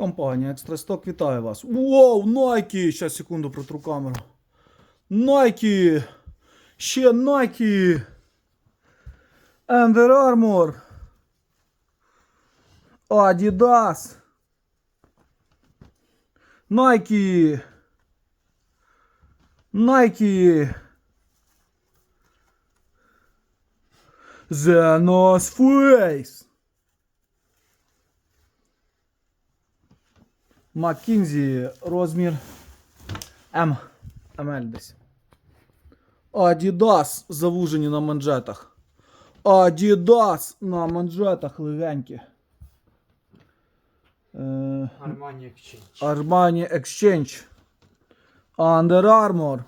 Компанія Екстрасток вітає вас. Вау, Nike! Щас, секунду, протру камеру. Nike! Ще Nike! Under Armour! Adidas! Nike! Nike! The North Face! Маккінзі розмір М. МЛ десь. Adidas завужені на манжетах. Adidas на манжетах легенькі. Е, Armani Exchange. Armani Exchange. Under Armour.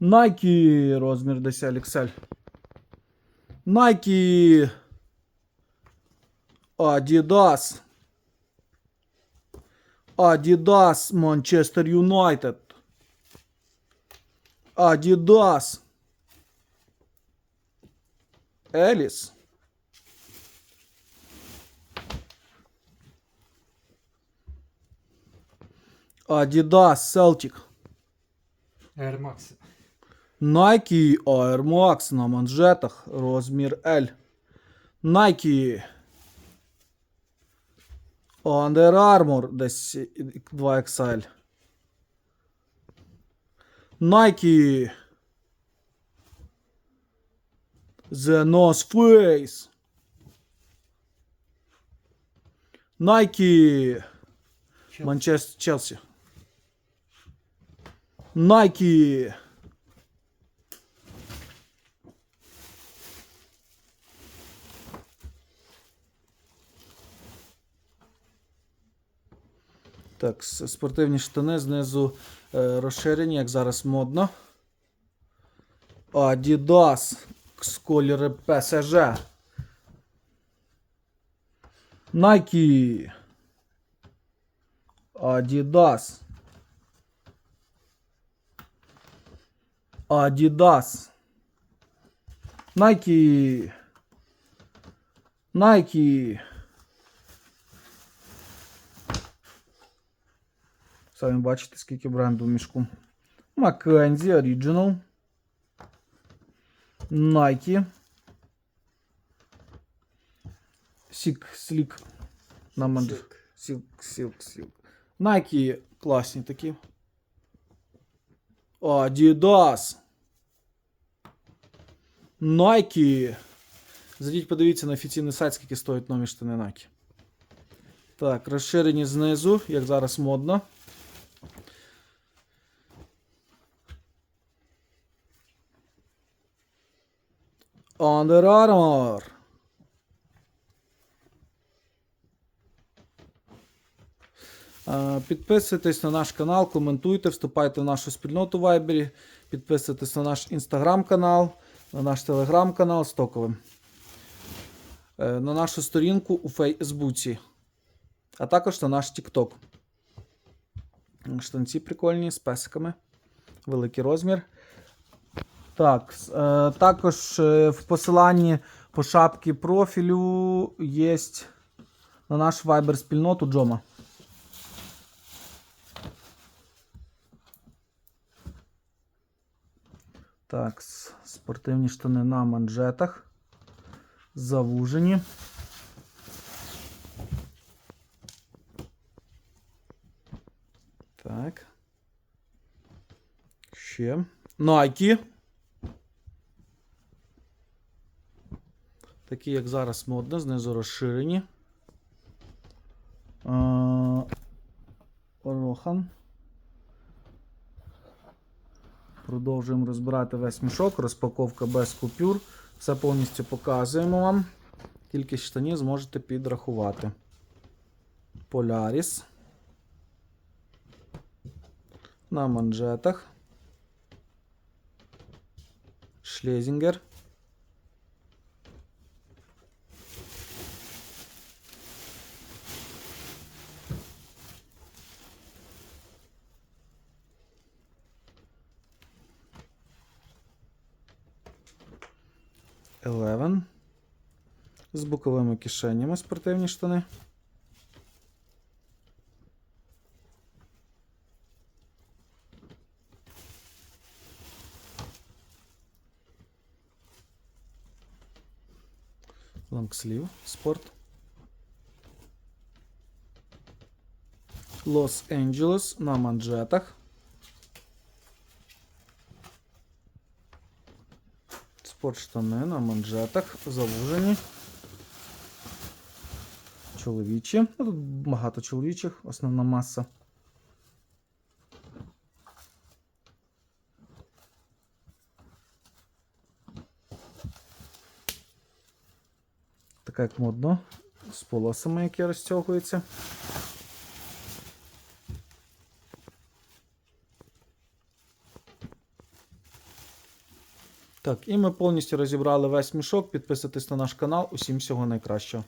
Nike розмір десь XL. Nike. Adidas. Adidas Manchester United. Adidas. Еліс. Adidas Celtic. Air Max. Nike Air Max на манжетах розмір L. Nike. Under Armour десь 2XL. Nike. The North Face. Nike. Манчестер Челсі. Nike. Так, спортивні штани знизу е, розширені, як зараз модно. Adidas з кольори PSG. Nike. Adidas. Adidas. Nike. Nike. Самі бачите, скільки бренду в мішку. Mackenzie Original. Nike. Сік, слік. Сілк, сілк, сілк. Nike класні такі. Adidas. Nike. Зайдіть, подивіться на офіційний сайт, скільки стоять нові штани Nike. Так, розширені знизу, як зараз модно. Under Armour. Е, Підписуйтесь на наш канал, коментуйте, вступайте в нашу спільноту в Вайбері, підписуйтесь на наш інстаграм-канал, на наш телеграм-канал стоковим, е, на нашу сторінку у Фейсбуці, а також на наш TikTok. Штанці прикольні з песиками. Великий розмір. Так, е, також е, в посиланні по шапці профілю є на наш Viber спільноту Джома. Так, спортивні штани на манжетах. Завужені. Так. Ще. Nike. Такі, як зараз модно, знизу розширені. А, Рохан. Продовжуємо розбирати весь мішок. Розпаковка без купюр. Все повністю показуємо вам. Кількість штанів зможете підрахувати. Polaris. На манжетах. Шлезінгер. Eleven. З боковими кишенями спортивні штани. Лонгслів спорт. Лос-Анджелес на манжетах. Спортштани на манжетах. Завужені. Чоловічі. Ну, Тут багато чоловічих, основна маса. Така як модно. З полосами, які розтягуються. Так, і ми повністю розібрали весь мішок. Підписуйтесь на наш канал. Усім всього найкращого.